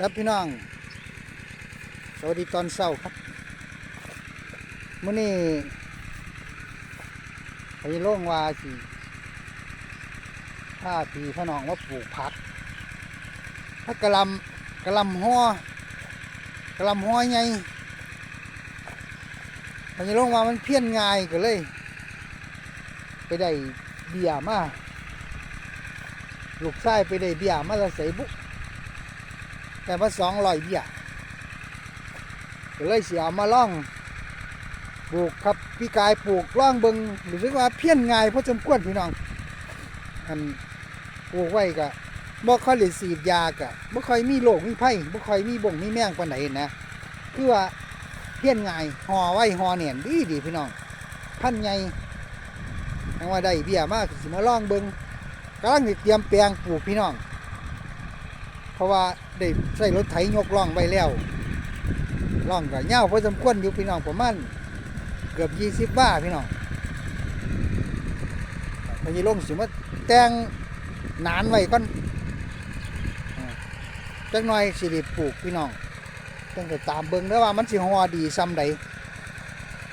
ครับพี่น้อง สวัสดีตอนเช้าครับมื้อนี้ไปโล่งว่าสิถ้าพี่พี่น้องว่าปลูกผักผักกะลำกระลำห่อกระลำห่อใหญ่ไปโล่งว่ามันเพี้ยนง่ายก็เลย ไปได้เบียมาลูกชายไปได้เบียมาแล้วใส่บุ แต่ว่าสองร้อยเบี้ยก็เลยเสียมาล่องปลูกครับพี่กายปลูกล่องเบิงรู้สึกว่าเพี้ยนง่ายเพราะจำกวนพี่น้องอันปลูกไว้ก็บ่ค่อยได้สีดยากะบ่ค่อยมีโรคมีไผ่บ่ค่อยมีบ่งมีแมงปานใดนนะคือว่าเพี้ยนง่ายห่อไว้ห่อเนียนดีดีพี่น้องพันใหญ่ยังว่าได้เบี้ยมากสิมาล่องเบิงกำลังเตรียมแปลงปลูกพี่น้อง เพราะว่าได้ใส่รถไถยกล่องไว้แล้วล่องก็ยาวพอสมควรอยู่พี่น้องประมาณเกือบยี่สิบว่าพี่น้องพอยีลงสิมาแต่งนานไว้ก่อนอ่าจักหน่อยสิริปลูกพี่น้องต้องไปตามเบิ่งแล้วว่ามันสิฮอดีซ้ำใด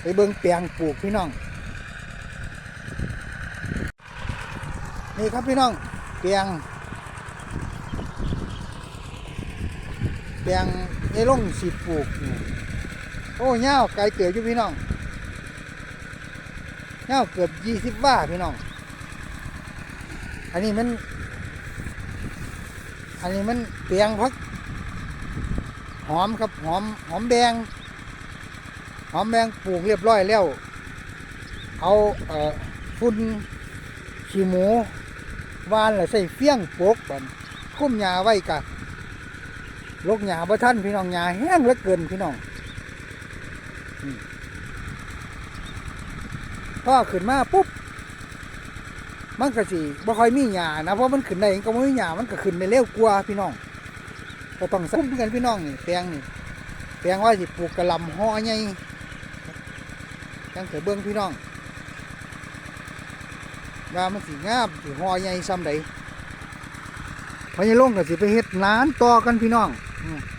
ไปเบิ่งแปลงปลูกพี่น้อง นี่ครับพี่น้องแปลง แปลงในร่องสีปลูกโอ้เงาวไกลเกิดอยู่พี่น้องเงาวเกือบยี่สิบว่าพี่น้อง อันนี้มัน อันนี้มันเปียงพักหอมครับหอมหอมแดง หอมแดงปลูกเรียบร้อยแล้ว เอาเอ่อฝุ่นขี้หมูวานแล้วใส่เฟี้ยงโปกบันคุ้มหญ้าไว้กะ ลกหญ้าบ่ท่านพี่น้องหญ้าแห้งเหลือเกินพี่น้องอืมพอขึ้นมาปุ๊บมันก็สิบ่ค่อยมีหญ้านะเพราะมันขึ้นได้ก็บ่มีหญ้ามันก็ขึ้นได้เร็วกว่าพี่น้องก็ต้องคุ้มกันพี่น้องนี่แปลงนี่แปลงว่าสิปลูกกระลำห่อใหญ่จังเถเบิ่งพี่น้องว่ามันสิงามสิห่อใหญ่ซ้ำใดพอยังลงก็สิไปเฮ็ดร้านต่อกันพี่น้อง อืม